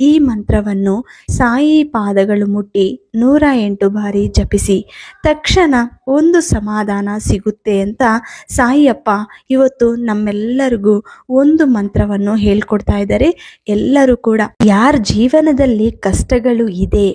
ಈ ಮಂತ್ರವನ್ನು ಸಾಯಿ ಪಾದಗಳು ಮುಟ್ಟಿ ನೂರ ಎಂಟು ಬಾರಿ ಜಪಿಸಿ ತಕ್ಷಣ ಒಂದು ಸಮಾಧಾನ ಸಿಗುತ್ತೆ ಅಂತ ಸಾಯಿಯಪ್ಪ ಇವತ್ತು ನಮ್ಮೆಲ್ಲರಿಗೂ ಒಂದು ಮಂತ್ರವನ್ನು ಹೇಳ್ಕೊಡ್ತಾ ಇದ್ದಾರೆ. ಎಲ್ಲರೂ ಕೂಡ ಯಾರ ಜೀವನದಲ್ಲಿ ಕಷ್ಟಗಳು ಇದೆ,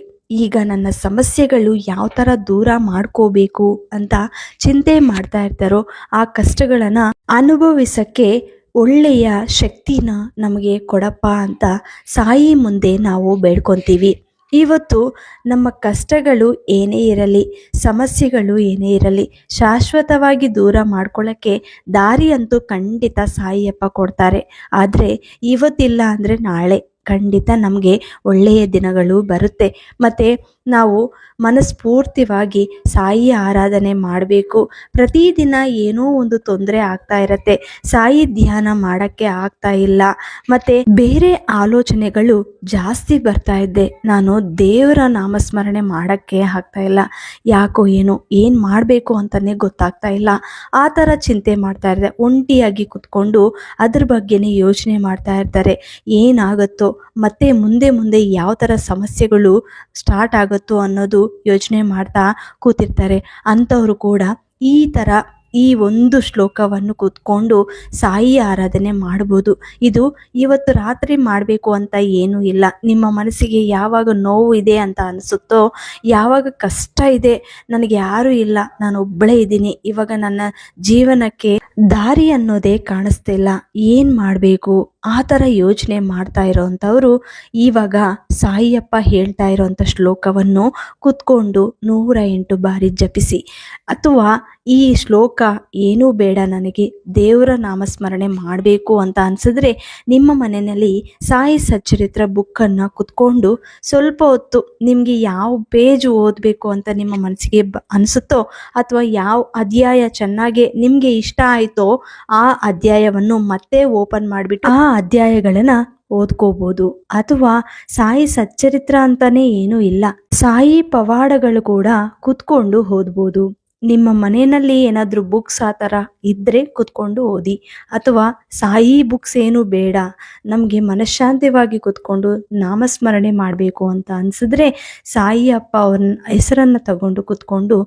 ಈಗ ನನ್ನ ಸಮಸ್ಯೆಗಳು ಯಾವ ಥರ ದೂರ ಮಾಡ್ಕೋಬೇಕು ಅಂತ ಚಿಂತೆ ಮಾಡ್ತಾ ಇರ್ತಾರೋ ಆ ಕಷ್ಟಗಳನ್ನು ಅನುಭವಿಸಕ್ಕೆ ಒಳ್ಳೆಯ ಶಕ್ತಿನ ನಮಗೆ ಕೊಡಪ್ಪ ಅಂತ ಸಾಯಿ ಮುಂದೆ ನಾವು ಬೇಡ್ಕೊತೀವಿ. ಇವತ್ತು ನಮ್ಮ ಕಷ್ಟಗಳು ಏನೇ ಇರಲಿ, ಸಮಸ್ಯೆಗಳು ಏನೇ ಇರಲಿ, ಶಾಶ್ವತವಾಗಿ ದೂರ ಮಾಡ್ಕೊಳ್ಳೋಕ್ಕೆ ದಾರಿ ಅಂತೂ ಖಂಡಿತ ಸಾಯಿಯಪ್ಪ ಕೊಡ್ತಾರೆ. ಆದರೆ ಇವತ್ತಿಲ್ಲ ಅಂದರೆ ನಾಳೆ ಖಂಡಿತ ನಮಗೆ ಒಳ್ಳೆಯ ದಿನಗಳು ಬರುತ್ತೆ. ಮತ್ತು ನಾವು ಮನಸ್ಫೂರ್ತಿವಾಗಿ ಸಾಯಿ ಆರಾಧನೆ ಮಾಡಬೇಕು. ಪ್ರತಿದಿನ ಏನೋ ಒಂದು ತೊಂದರೆ ಆಗ್ತಾ ಇರತ್ತೆ. ಸಾಯಿ ಧ್ಯಾನ ಮಾಡೋಕ್ಕೆ ಆಗ್ತಾ ಇಲ್ಲ. ಮತ್ತು ಬೇರೆ ಆಲೋಚನೆಗಳು ಜಾಸ್ತಿ ಬರ್ತಾ ಇದ್ದೆ ನಾನು ದೇವರ ನಾಮಸ್ಮರಣೆ ಮಾಡೋಕ್ಕೆ ಆಗ್ತಾ ಇಲ್ಲ. ಯಾಕೋ ಏನು ಏನು ಮಾಡಬೇಕು ಅಂತಲೇ ಗೊತ್ತಾಗ್ತಾ ಇಲ್ಲ. ಆ ಥರ ಚಿಂತೆ ಮಾಡ್ತಾ ಇರ್ತಾರೆ ಒಂಟಿಯಾಗಿ ಕುತ್ಕೊಂಡು ಅದ್ರ ಬಗ್ಗೆನೇ ಯೋಚನೆ ಮಾಡ್ತಾ ಇರ್ತಾರೆ. ಏನಾಗುತ್ತೋ, ಮತ್ತೆ ಮುಂದೆ ಮುಂದೆ ಯಾವ ಥರ ಸಮಸ್ಯೆಗಳು ಸ್ಟಾರ್ಟ್ ಆಗುತ್ತೋ ಅನ್ನೋದು ಯೋಚನೆ ಮಾಡ್ತಾ ಕೂತಿರ್ತಾರೆ. ಅಂಥವ್ರು ಕೂಡ ಈ ಥರ ಈ ಒಂದು ಶ್ಲೋಕವನ್ನು ಕೂತ್ಕೊಂಡು ಸಾಯಿ ಆರಾಧನೆ ಮಾಡ್ಬೋದು. ಇದು ಇವತ್ತು ರಾತ್ರಿ ಮಾಡಬೇಕು ಅಂತ ಏನೂ ಇಲ್ಲ. ನಿಮ್ಮ ಮನಸ್ಸಿಗೆ ಯಾವಾಗ ನೋವು ಇದೆ ಅಂತ ಅನಿಸುತ್ತೋ, ಯಾವಾಗ ಕಷ್ಟ ಇದೆ ನನಗೆ ಯಾರೂ ಇಲ್ಲ, ನಾನು ಒಬ್ಬಳೇ ಇದ್ದೀನಿ, ಇವಾಗ ನನ್ನ ಜೀವನಕ್ಕೆ ದಾರಿ ಅನ್ನೋದೇ ಕಾಣಿಸ್ತಿಲ್ಲ. ಏನು ಮಾಡಬೇಕು? ಆ ಥರ ಯೋಚನೆ ಮಾಡ್ತಾ ಇರೋವಂಥವ್ರು ಇವಾಗ ಸಾಯಿಯಪ್ಪ ಹೇಳ್ತಾ ಇರೋವಂಥ ಶ್ಲೋಕವನ್ನು ಕೂತ್ಕೊಂಡು ನೂರ ಎಂಟು ಬಾರಿ ಜಪಿಸಿ. ಅಥವಾ ಈ ಶ್ಲೋಕ ಏನೂ ಬೇಡ ನನಗೆ, ದೇವರ ನಾಮಸ್ಮರಣೆ ಮಾಡಬೇಕು ಅಂತ ಅನಿಸಿದ್ರೆ ನಿಮ್ಮ ಮನೆಯಲ್ಲಿ ಸಾಯಿ ಸಚ್ಚರಿತ್ರ ಬುಕ್ಕನ್ನು ಕುತ್ಕೊಂಡು ಸ್ವಲ್ಪ ಹೊತ್ತು ನಿಮಗೆ ಯಾವ ಪೇಜು ಓದಬೇಕು ಅಂತ ನಿಮ್ಮ ಮನಸ್ಸಿಗೆ ಬ, ಅನಿಸುತ್ತೋ ಅಥವಾ ಯಾವ ಅಧ್ಯಾಯ ಚೆನ್ನಾಗಿ ನಿಮಗೆ ಇಷ್ಟ ಆಯಿತೋ ಆ ಅಧ್ಯಾಯವನ್ನು ಮತ್ತೆ ಓಪನ್ ಮಾಡಿಬಿಟ್ಟು ಆ ಅಧ್ಯಾಯಗಳನ್ನು ಓದ್ಕೋಬೋದು. ಅಥವಾ ಸಾಯಿ ಸಚ್ಚರಿತ್ರ ಅಂತಾನೆ ಏನೂ ಇಲ್ಲ. ಸಾಯಿ ಪವಾಡಗಳು ಕೂಡ ಕುತ್ಕೊಂಡು ಓದ್ಬೋದು. ನಿಮ್ಮ ಮನೆಯಲ್ಲಿ ಏನಾದರೂ ಬುಕ್ಸ್ ಆ ಥರ ಇದ್ದರೆ ಕುತ್ಕೊಂಡು ಓದಿ. ಅಥವಾ ಸಾಯಿ ಬುಕ್ಸ್ ಏನು ಬೇಡ. ನಮಗೆ ಮನಃಶಾಂತಿವಾಗಿ ಕುತ್ಕೊಂಡು ನಾಮಸ್ಮರಣೆ ಮಾಡಬೇಕು ಅಂತ ಅನಿಸಿದ್ರೆ ಸಾಯಿ ಅಪ್ಪ ಅವ್ರನ್ನ ಹೆಸರನ್ನು ತಗೊಂಡು ಕುತ್ಕೊಂಡು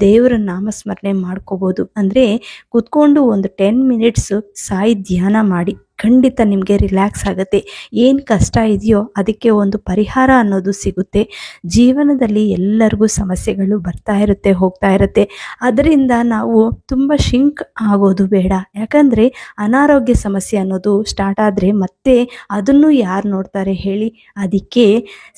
ದೇವರ ನಾಮಸ್ಮರಣೆ ಮಾಡ್ಕೋಬೋದು. ಅಂದರೆ ಕುತ್ಕೊಂಡು ಒಂದು ಟೆನ್ ಮಿನಿಟ್ಸು ಸಾಯಿ ಧ್ಯಾನ ಮಾಡಿ. ಖಂಡಿತ ನಿಮಗೆ ರಿಲ್ಯಾಕ್ಸ್ ಆಗುತ್ತೆ. ಏನು ಕಷ್ಟ ಇದೆಯೋ ಅದಕ್ಕೆ ಒಂದು ಪರಿಹಾರ ಅನ್ನೋದು ಸಿಗುತ್ತೆ. ಜೀವನದಲ್ಲಿ ಎಲ್ಲರಿಗೂ ಸಮಸ್ಯೆಗಳು ಬರ್ತಾ ಇರುತ್ತೆ, ಹೋಗ್ತಾ ಇರುತ್ತೆ. ಅದರಿಂದ ನಾವು ತುಂಬ ಶಿಂಕ್ ಆಗೋದು ಬೇಡ. ಯಾಕಂದರೆ ಅನಾರೋಗ್ಯ ಸಮಸ್ಯೆ ಅನ್ನೋದು ಸ್ಟಾರ್ಟ್ ಆದರೆ ಮತ್ತೆ ಅದನ್ನು ಯಾರು ನೋಡ್ತಾರೆ ಹೇಳಿ. ಅದಕ್ಕೆ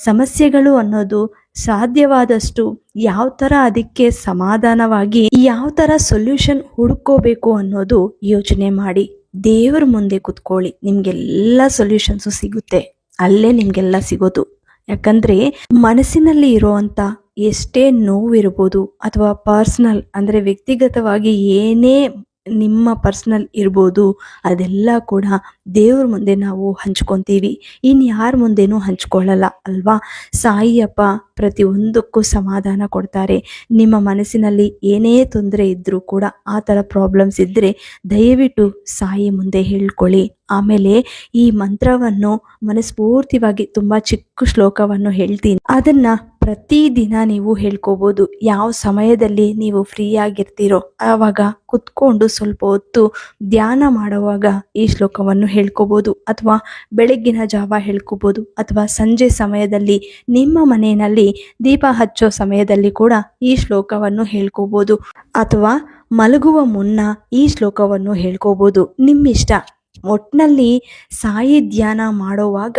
ಸಮಸ್ಯೆಗಳು ಅನ್ನೋದು ಸಾಧ್ಯವಾದಷ್ಟು ಯಾವ ಥರ ಅದಕ್ಕೆ ಸಮಾಧಾನವಾಗಿ ಯಾವ ಥರ ಸೊಲ್ಯೂಷನ್ ಹುಡ್ಕೋಬೇಕು ಅನ್ನೋದು ಯೋಚನೆ ಮಾಡಿ. ದೇವರ ಮುಂದೆ ಕುತ್ಕೊಳ್ಳಿ. ನಿಮ್ಗೆಲ್ಲ ಸೊಲ್ಯೂಷನ್ಸು ಸಿಗುತ್ತೆ. ಅಲ್ಲೇ ನಿಮಗೆಲ್ಲ ಸಿಗೋದು. ಯಾಕಂದ್ರೆ ಮನಸ್ಸಿನಲ್ಲಿ ಇರೋವಂಥ ಎಷ್ಟೇ ನೋವಿರ್ಬೋದು ಅಥವಾ ಪರ್ಸ್ನಲ್ ಅಂದ್ರೆ ವ್ಯಕ್ತಿಗತವಾಗಿ ಏನೇ ನಿಮ್ಮ ಪರ್ಸ್ನಲ್ ಇರ್ಬೋದು, ಅದೆಲ್ಲ ಕೂಡ ದೇವ್ರ ಮುಂದೆ ನಾವು ಹಂಚ್ಕೊತೀವಿ. ಇನ್ನು ಯಾರ ಮುಂದೆನೂ ಹಂಚ್ಕೊಳ್ಳಲ್ಲ, ಅಲ್ವಾ? ಸಾಯಿಯಪ್ಪ ಪ್ರತಿಯೊಂದಕ್ಕೂ ಸಮಾಧಾನ ಕೊಡ್ತಾರೆ. ನಿಮ್ಮ ಮನಸ್ಸಿನಲ್ಲಿ ಏನೇ ತೊಂದರೆ ಇದ್ದರೂ ಕೂಡ ಆ ಥರ ಪ್ರಾಬ್ಲಮ್ಸ್ ಇದ್ದರೆ ದಯವಿಟ್ಟು ಸಾಯಿ ಮುಂದೆ ಹೇಳ್ಕೊಳ್ಳಿ. ಆಮೇಲೆ ಈ ಮಂತ್ರವನ್ನು ಮನಸ್ಫೂರ್ತಿವಾಗಿ ತುಂಬ ಚಿಕ್ಕ ಶ್ಲೋಕವನ್ನು ಹೇಳ್ತೀನಿ. ಅದನ್ನು ಪ್ರತಿದಿನ ನೀವು ಹೇಳ್ಕೋಬೋದು, ಯಾವ ಸಮಯದಲ್ಲಿ ನೀವು ಫ್ರೀ ಆಗಿರ್ತೀರೋ ಆವಾಗ ಕುತ್ಕೊಂಡು ಸ್ವಲ್ಪ ಹೊತ್ತು ಧ್ಯಾನ ಮಾಡುವಾಗ ಈ ಶ್ಲೋಕವನ್ನು ಹೇಳ್ಕೋಬೋದು, ಅಥವಾ ಬೆಳಗ್ಗಿನ ಜಾವ ಹೇಳ್ಕೋಬೋದು, ಅಥವಾ ಸಂಜೆ ಸಮಯದಲ್ಲಿ ನಿಮ್ಮ ಮನೆಯಲ್ಲಿ ದೀಪ ಹಚ್ಚೋ ಸಮಯದಲ್ಲಿ ಕೂಡ ಈ ಶ್ಲೋಕವನ್ನು ಹೇಳ್ಕೋಬೋದು, ಅಥವಾ ಮಲಗುವ ಮುನ್ನ ಈ ಶ್ಲೋಕವನ್ನು ಹೇಳ್ಕೋಬೋದು. ನಿಮ್ಮಿಷ್ಟ. ಒಟ್ಟಿನಲ್ಲಿ ಸಾಯಿ ಧ್ಯಾನ ಮಾಡೋವಾಗ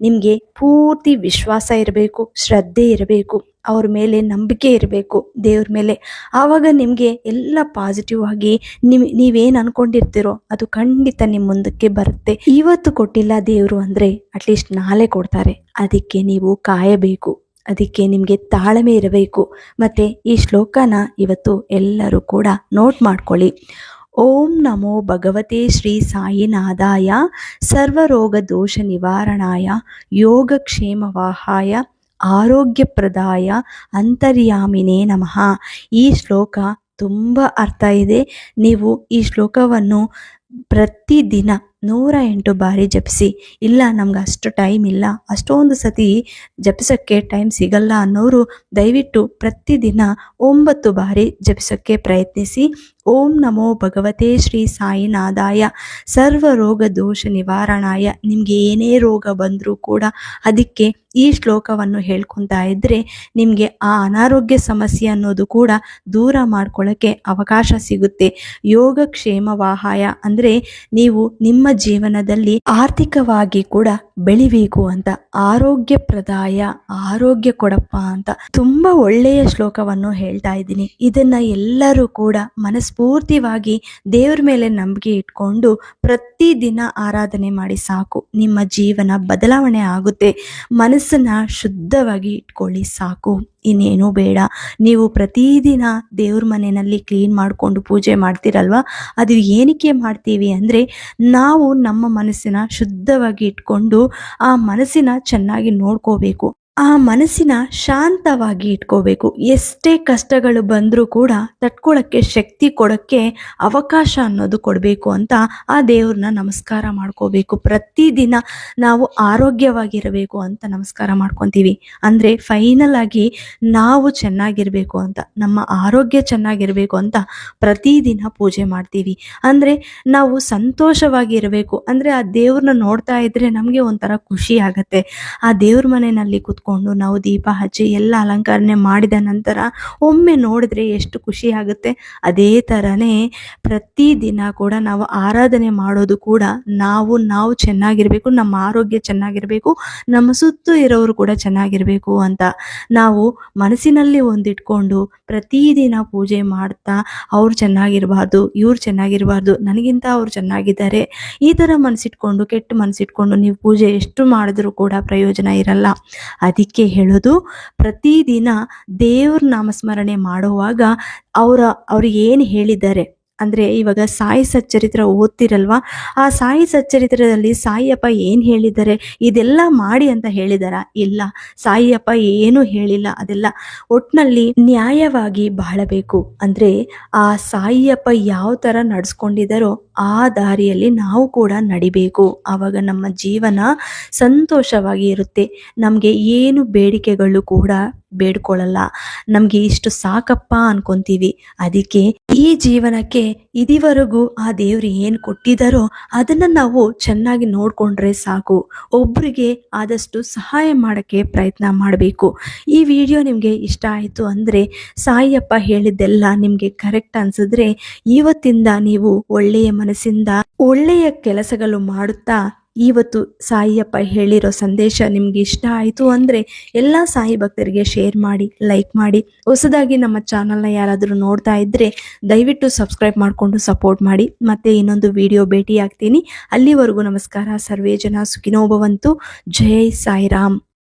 ನಿಮಗೆ ಪೂರ್ತಿ ವಿಶ್ವಾಸ ಇರಬೇಕು, ಶ್ರದ್ಧೆ ಇರಬೇಕು, ಅವ್ರ ಮೇಲೆ ನಂಬಿಕೆ ಇರಬೇಕು, ದೇವ್ರ ಮೇಲೆ. ಆವಾಗ ನಿಮಗೆ ಎಲ್ಲ ಪಾಸಿಟಿವ್ ಆಗಿ ನೀವು ನೀವೇನು ಅನ್ಕೊಂಡಿರ್ತೀರೋ ಅದು ಖಂಡಿತ ನಿಮ್ಮ ಮುಂದಕ್ಕೆ ಬರುತ್ತೆ. ಇವತ್ತು ಕೊಟ್ಟಿಲ್ಲ ದೇವರು ಅಂದರೆ ಅಟ್ಲೀಸ್ಟ್ ನಾಳೆ ಕೊಡ್ತಾರೆ. ಅದಕ್ಕೆ ನೀವು ಕಾಯಬೇಕು. ಅದಕ್ಕೆ ನಿಮಗೆ ತಾಳ್ಮೆ ಇರಬೇಕು. ಮತ್ತು ಈ ಶ್ಲೋಕನ ಇವತ್ತು ಎಲ್ಲರೂ ಕೂಡ ನೋಟ್ ಮಾಡ್ಕೊಳ್ಳಿ. ಓಂ ನಮೋ ಭಗವತೆ ಶ್ರೀ ಸಾಯಿನಾಥಾಯ ಸರ್ವರೋಗ ದೋಷ ನಿವಾರಣಾಯ, ಯೋಗಕ್ಷೇಮವಾಹಾಯ, ಆರೋಗ್ಯಪ್ರದಾಯ, ಅಂತರ್ಯಾಮಿನೇ ನಮಃ. ಈ ಶ್ಲೋಕ ತುಂಬ ಅರ್ಥ ಇದೆ. ನೀವು ಈ ಶ್ಲೋಕವನ್ನು ಪ್ರತಿದಿನ ನೂರ ಎಂಟು ಬಾರಿ ಜಪಿಸಿ. ಇಲ್ಲ, ನಮ್ಗೆ ಅಷ್ಟು ಟೈಮ್ ಇಲ್ಲ. ಅಷ್ಟೊಂದು ಸತಿ ಜಪಿಸೋಕ್ಕೆ ಟೈಮ್ ಸಿಗಲ್ಲ ಅನ್ನೋರು ದಯವಿಟ್ಟು ಪ್ರತಿದಿನ ಒಂಬತ್ತು ಬಾರಿ ಜಪಿಸೋಕ್ಕೆ ಪ್ರಯತ್ನಿಸಿ. ಓಂ ನಮೋ ಭಗವತೆ ಶ್ರೀ ಸಾಯಿನಾದಾಯ ಸರ್ವ ರೋಗ ದೋಷ ನಿವಾರಣಾಯ. ನಿಮಗೆ ಏನೇ ರೋಗ ಬಂದರೂ ಕೂಡ ಅದಕ್ಕೆ ಈ ಶ್ಲೋಕವನ್ನು ಹೇಳ್ಕೊತಾ ಇದ್ದರೆ ನಿಮಗೆ ಆ ಅನಾರೋಗ್ಯ ಸಮಸ್ಯೆ ಅನ್ನೋದು ಕೂಡ ದೂರ ಮಾಡ್ಕೊಳ್ಳೋಕ್ಕೆ ಅವಕಾಶ ಸಿಗುತ್ತೆ. ಯೋಗ ಯೋಗಕ್ಷೇಮವಾಹಾಯ ಅಂದರೆ ನೀವು ನಿಮ್ಮ ಜೀವನದಲ್ಲಿ ಆರ್ಥಿಕವಾಗಿ ಕೂಡ ಬೆಳಿಬೇಕು ಅಂತ ಆರೋಗ್ಯ ಪ್ರದಾಯ ಆರೋಗ್ಯ ಕೊಡಪ್ಪ ಅಂತ ತುಂಬಾ ಒಳ್ಳೆಯ ಶ್ಲೋಕವನ್ನು ಹೇಳ್ತಾ ಇದ್ದೀನಿ. ಇದನ್ನ ಎಲ್ಲರೂ ಕೂಡ ಮನಸ್ಫೂರ್ತಿವಾಗಿ ದೇವ್ರ ಮೇಲೆ ನಂಬಿಕೆ ಇಟ್ಕೊಂಡು ಪ್ರತಿದಿನ ಆರಾಧನೆ ಮಾಡಿ ಸಾಕು. ನಿಮ್ಮ ಜೀವನ ಬದಲಾವಣೆ ಆಗುತ್ತೆ. ಮನಸ್ಸನ್ನ ಶುದ್ಧವಾಗಿ ಇಟ್ಕೊಳ್ಳಿ ಸಾಕು. ಇನ್ನೇನೂ ಬೇಡ. ನೀವು ಪ್ರತಿದಿನ ದೇವ್ರ ಮನೆಯಲ್ಲಿ ಕ್ಲೀನ್ ಮಾಡಿಕೊಂಡು ಪೂಜೆ ಮಾಡ್ತೀರಲ್ವ? ಅದು ಏನಕ್ಕೆ ಮಾಡ್ತೀವಿ ಅಂದರೆ ನಾವು ನಮ್ಮ ಮನಸ್ಸಿನ ಶುದ್ಧವಾಗಿ ಇಟ್ಕೊಂಡು ಆ ಮನಸ್ಸಿನ ಚೆನ್ನಾಗಿ ನೋಡ್ಕೋಬೇಕು. ಆ ಮನಸ್ಸಿನ ಶಾಂತವಾಗಿ ಇಟ್ಕೋಬೇಕು. ಎಷ್ಟೇ ಕಷ್ಟಗಳು ಬಂದರೂ ಕೂಡ ತಟ್ಕೊಳ್ಳೋಕ್ಕೆ ಶಕ್ತಿ ಕೊಡೋಕ್ಕೆ ಅವಕಾಶ ಅನ್ನೋದು ಕೊಡಬೇಕು ಅಂತ ಆ ದೇವ್ರನ್ನ ನಮಸ್ಕಾರ ಮಾಡ್ಕೋಬೇಕು. ಪ್ರತಿದಿನ ನಾವು ಆರೋಗ್ಯವಾಗಿರಬೇಕು ಅಂತ ನಮಸ್ಕಾರ ಮಾಡ್ಕೊತೀವಿ. ಅಂದರೆ ಫೈನಲ್ ಆಗಿ ನಾವು ಚೆನ್ನಾಗಿರಬೇಕು ಅಂತ, ನಮ್ಮ ಆರೋಗ್ಯ ಚೆನ್ನಾಗಿರಬೇಕು ಅಂತ ಪ್ರತಿದಿನ ಪೂಜೆ ಮಾಡ್ತೀವಿ. ಅಂದರೆ ನಾವು ಸಂತೋಷವಾಗಿ ಇರಬೇಕು ಅಂದರೆ ಆ ದೇವ್ರನ್ನ ನೋಡ್ತಾ ಇದ್ರೆ ನಮಗೆ ಒಂಥರ ಖುಷಿ ಆಗತ್ತೆ. ಆ ದೇವ್ರ ಮನೆಯಲ್ಲಿ ಕುತ್ಕೊಂಡು ನಾವು ದೀಪ ಹಚ್ಚಿ ಎಲ್ಲ ಅಲಂಕಾರನೆ ಮಾಡಿದ ನಂತರ ಒಮ್ಮೆ ನೋಡಿದ್ರೆ ಎಷ್ಟು ಖುಷಿ ಆಗುತ್ತೆ. ಅದೇ ಥರನೇ ಪ್ರತಿದಿನ ಕೂಡ ನಾವು ಆರಾಧನೆ ಮಾಡೋದು ಕೂಡ ನಾವು ನಾವು ಚೆನ್ನಾಗಿರಬೇಕು, ನಮ್ಮ ಆರೋಗ್ಯ ಚೆನ್ನಾಗಿರಬೇಕು, ನಮ್ಮ ಸುತ್ತು ಇರೋರು ಕೂಡ ಚೆನ್ನಾಗಿರಬೇಕು ಅಂತ ನಾವು ಮನಸ್ಸಿನಲ್ಲಿ ಒಂದಿಟ್ಕೊಂಡು ಪ್ರತಿದಿನ ಪೂಜೆ ಮಾಡ್ತಾ ಅವ್ರು ಚೆನ್ನಾಗಿರಬಾರ್ದು, ಇವ್ರು ಚೆನ್ನಾಗಿರಬಾರ್ದು, ನನಗಿಂತ ಅವ್ರು ಚೆನ್ನಾಗಿದ್ದಾರೆ, ಈ ಥರ ಮನಸ್ಸಿಟ್ಕೊಂಡು, ಕೆಟ್ಟ ಮನಸ್ಸಿಟ್ಕೊಂಡು ನೀವು ಪೂಜೆ ಎಷ್ಟು ಮಾಡಿದ್ರೂ ಕೂಡ ಪ್ರಯೋಜನ ಇರಲ್ಲ. ಅದಕ್ಕೆ ಹೇಳೋದು, ಪ್ರತಿದಿನ ದೇವ್ರ ನಾಮಸ್ಮರಣೆ ಮಾಡುವಾಗ ಅವರ, ಅವ್ರು ಏನು ಹೇಳಿದ್ದಾರೆ? ಅಂದರೆ ಇವಾಗ ಸಾಯಿ ಸಚ್ಚರಿತ್ರ ಓದ್ತಿರಲ್ವಾ? ಆ ಸಾಯಿ ಸಚ್ಚರಿತ್ರದಲ್ಲಿ ಸಾಯಿಯಪ್ಪ ಏನು ಹೇಳಿದ್ದಾರೆ? ಇದೆಲ್ಲ ಮಾಡಿ ಅಂತ ಹೇಳಿದಾರ? ಇಲ್ಲ. ಸಾಯಿಯಪ್ಪ ಏನೂ ಹೇಳಿಲ್ಲ. ಅದೆಲ್ಲ ಒಟ್ಟಿನಲ್ಲಿ ನ್ಯಾಯವಾಗಿ ಬಾಳಬೇಕು. ಅಂದರೆ ಆ ಸಾಯಿಯಪ್ಪ ಯಾವ ಥರ ನಡೆಸ್ಕೊಂಡಿದ್ದಾರೋ ಆ ದಾರಿಯಲ್ಲಿ ನಾವು ಕೂಡ ನಡಿಬೇಕು. ಆವಾಗ ನಮ್ಮ ಜೀವನ ಸಂತೋಷವಾಗಿ ಇರುತ್ತೆ. ನಮಗೆ ಏನು ಬೇಡಿಕೆಗಳು ಕೂಡ ಬೇಡ್ಕೊಳ್ಳಲ್ಲ ನಮಗೆ ಇಷ್ಟು ಸಾಕಪ್ಪ ಅನ್ಕೊಂತೀವಿ. ಅದಕ್ಕೆ ಈ ಜೀವನಕ್ಕೆ ಇದಿವರೆಗೂ ಆ ದೇವರು ಏನು ಕೊಟ್ಟಿದ್ದಾರೋ ಅದನ್ನ ನಾವು ಚೆನ್ನಾಗಿ ನೋಡ್ಕೊಂಡ್ರೆ ಸಾಕು. ಒಬ್ರಿಗೆ ಆದಷ್ಟು ಸಹಾಯ ಮಾಡೋಕ್ಕೆ ಪ್ರಯತ್ನ ಮಾಡಬೇಕು. ಈ ವಿಡಿಯೋ ನಿಮಗೆ ಇಷ್ಟ ಆಯಿತು ಅಂದರೆ ಸಾಯಿಯಪ್ಪ ಹೇಳಿದ್ದೆಲ್ಲ ನಿಮಗೆ ಕರೆಕ್ಟ್ ಅನ್ಸಿದ್ರೆ ಇವತ್ತಿಂದ ನೀವು ಒಳ್ಳೆಯ ಮನಸ್ಸಿಂದ ಒಳ್ಳೆಯ ಕೆಲಸಗಳು ಮಾಡುತ್ತಾ ಇವತ್ತು ಸಾಯಿಯಪ್ಪ ಹೇಳಿರೋ ಸಂದೇಶ ನಿಮ್ಗೆ ಇಷ್ಟ ಆಯಿತು ಅಂದರೆ ಎಲ್ಲ ಸಾಯಿ ಭಕ್ತರಿಗೆ ಶೇರ್ ಮಾಡಿ ಲೈಕ್ ಮಾಡಿ. ಹೊಸದಾಗಿ ನಮ್ಮ ಚಾನಲ್ನ ಯಾರಾದರೂ ನೋಡ್ತಾ ಇದ್ದರೆ ದಯವಿಟ್ಟು ಸಬ್ಸ್ಕ್ರೈಬ್ ಮಾಡಿಕೊಂಡು ಸಪೋರ್ಟ್ ಮಾಡಿ. ಮತ್ತೆ ಇನ್ನೊಂದು ವಿಡಿಯೋ ಭೇಟಿ ಆಗ್ತೀನಿ ಅಲ್ಲಿವರೆಗೂ ನಮಸ್ಕಾರ. ಸರ್ವೇ ಜನ ಸುಖಿನೋಭವಂತು. ಜೈ ಸಾಯಿರಾಮ್.